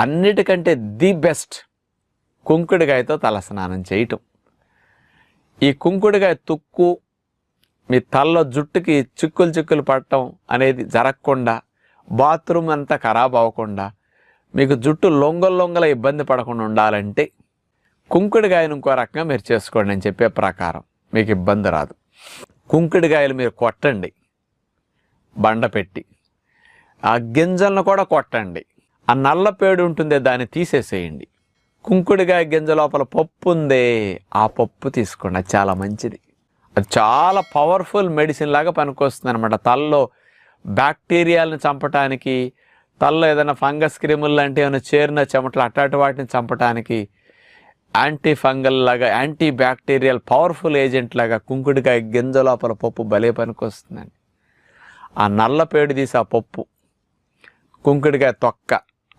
అన్నిటికంటే the best కుంకుడుగాయతో తలస్నానం చేయటం. ఈ కుంకుడుగాయ తుక్కు మీ తలలో జుట్టుకి చిక్కులు చిక్కులు పడటం అనేది జరగకుండా బాత్రూమ్ అంతా ఖరాబ్ అవ్వకుండా మీకు జుట్టు లొంగల లొంగల ఇబ్బంది పడకుండా ఉండాలంటే కుంకుడుగాయను ఇంకో రకంగా మీరు చేసుకోండి అని చెప్పే ప్రకారం. మీకు ఇబ్బంది రాదు. కుంకుడుగాయలు మీరు కొట్టండి. బండ పెట్టి. ఆ గింజలను కూడా కొట్టండి. ఆ నల్ల పేడు ఉంటుందే దాన్ని తీసేసేయండి. కుంకుడుగాయ గింజ లోపల పప్పు ఉందే ఆ పప్పు తీసుకోండి. అది చాలా మంచిది. అది చాలా పవర్ఫుల్ మెడిసిన్ లాగా పనికొస్తుంది అనమాట తలలో బ్యాక్టీరియాలను చంపటానికి తలలో ఏదైనా ఫంగస్ క్రిములు లాంటి ఏమైనా చేరిన చెమటలు అట్టాటి వాటిని చంపటానికి యాంటీ ఫంగల్ లాగా యాంటీ బ్యాక్టీరియల్ పవర్ఫుల్ ఏజెంట్ లాగా కుంకుడికాయ గింజ లోపల పప్పు భలే పనికొస్తుందండి. ఆ నల్ల పేడు తీసి ఆ పప్పు కుంకుడికాయ తొక్క